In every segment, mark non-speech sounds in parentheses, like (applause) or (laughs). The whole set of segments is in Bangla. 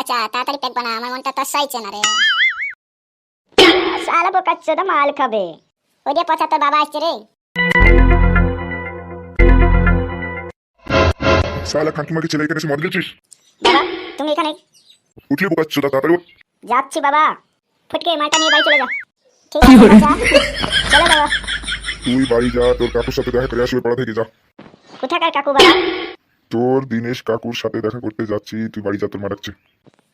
পচা তাড়াতাড়ি প্যাক বানা আমার মনটা তো সাইছে না রে। সালা বোকাচ্ছে তো মাল খাবে। ওই যে পচা তোর বাবা আসছে রে। সালা কাকিমাকে ছেলে এখানে এসে মদ গেছিস বাবা তুমি এখানে? উঠলি তাড়াতাড়ি। যাচ্ছি বাবা। ফুটকে মালটা নিয়ে বাড়ি চলে যা। ঠিক আছে পচা চলো বাবা তুই বাড়ি যা তোর কাকুর সাথে দেখা করে আসবে পাড়া থেকে যা। কোথাকার কাকু বাবা? তোর দিনেশ কাকুর সাথে দেখা করতে যাচ্ছি তুই বাড়ি যা তোর মারাচ্ছে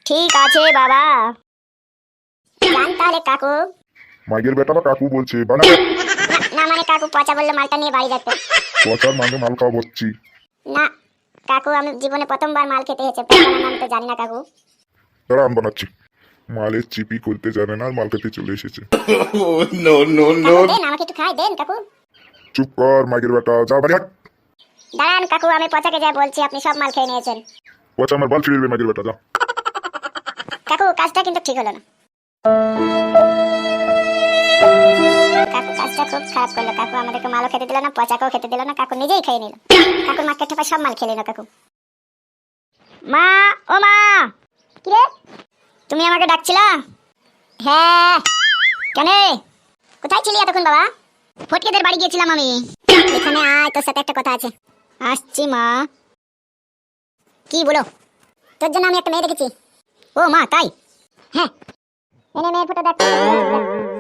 ঠিক আছে বাবা। তাহলে কাকু। মাইয়ের বেটা বা কাকু বলছে বানা। না মানে কাকু পচা বলল মালটা নিয়ে বাড়ি যাচ্ছে পচার মাকে মাল খাওয়া বসছি না কাকু আমি জীবনে প্রথমবার মাল খেতে হয়েছে প্রথম আমি তো জানি না কাকু। তারা আম বানাচ্ছি। মালের চিপি করতে জানে না আর মাল খেতে চলে এসেছে। (laughs) No no. কাকু দেন আমাকে একটু খাই দেন কাকু। চুপ কর মাইয়ের বেটা যা বাড়ি হাট। দাঁড়ান কাকু আমি পচাকে যা বলছি আপনি সব মাল খেয়ে নিয়েছেন। পচা আমার বাল ছিঁড়ে দেবে মাইয়ের বেটা যা। কাকু কাজটা কিন্তু ঠিক হলো না। কাকু কাজটা খুব খারাপ করল। কাকু আমাদেরকে মালও খেতে দিল না পচাকেও খেতে দিল না কাকু নিজেই খেয়ে নিল। কাকুর মাকে ঠেপা সব মাল খেয়ে নিল কাকু। মা ও মা! কি রে তুমি আমাকে ডাকছিলা? হ্যাঁ। কেন কোথায় ছিলি এতক্ষণ বাবা? ফটকেদের বাড়ি গিয়েছিলাম আমি। এখানে আয় তোর সাথে একটা কথা আছে। আসছি মা। কি বলো? তোর জন্য আমি একটা মেয়ে দেখেছি। ও মা, তাই? হ্যাঁ। এনে মেয়ের ফটো দেখ।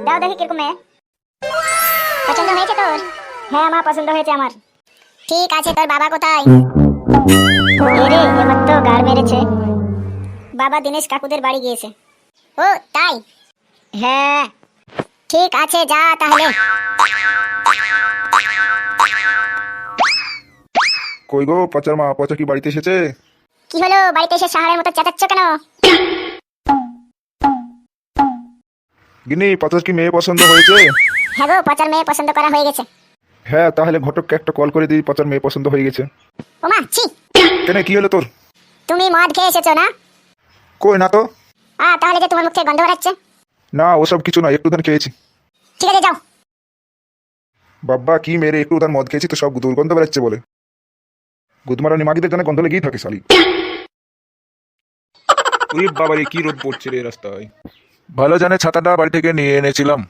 দাও দেখি কীরকম মেয়ে। পছন্দ হয়েছে তোর? হ্যাঁ মা, পছন্দ হয়েছে আমার। ঠিক আছে, তোর বাবা কোথায়? এরে এবার তো গার মেরেছে। বাবা দিনেশ কাকুদের বাড়ি গিয়েছে। ও, তাই? হ্যাঁ। ঠিক আছে, যা তাহলে। কই গো পচার মা পচা কি বাড়িতে এসেছে? কি হলো বাড়িতে এসে সাহারের মতো চেঁচাচ্ছ কেন? গিনি পচার কি মেয়ে পছন্দ হয়েছে? হ্যাঁ গো পচার মেয়ে পছন্দ করা হয়ে গেছে। হ্যাঁ তাহলে ঘটককে একটা কল করে দিই পচার মেয়ে পছন্দ হয়ে গেছে। ওমা ছি! কেন কি হলো তোর? তুমি মদ খেয়ে এসেছ না? কই না তো? আ তাহলে যে তোমার মুখ গন্ধ বেরাচ্ছে। না ওসব কিছু না একটু ধান খেয়েছি। ঠিক আছে যাও। বাবা কি মেরে একটু উধার মদ খেয়েছি তো সব দুর্গন্ধ বেরাচ্ছে বলে। গুদমারা নিমাগিদের জানে গন্ধ লেগেই থাকে শালি ওরে বাবারে কি রোদ পড়ছে রে রাস্তায়? ভালো জানে ছাতাটা বাড়ি থেকে নিয়ে এনেছিলাম।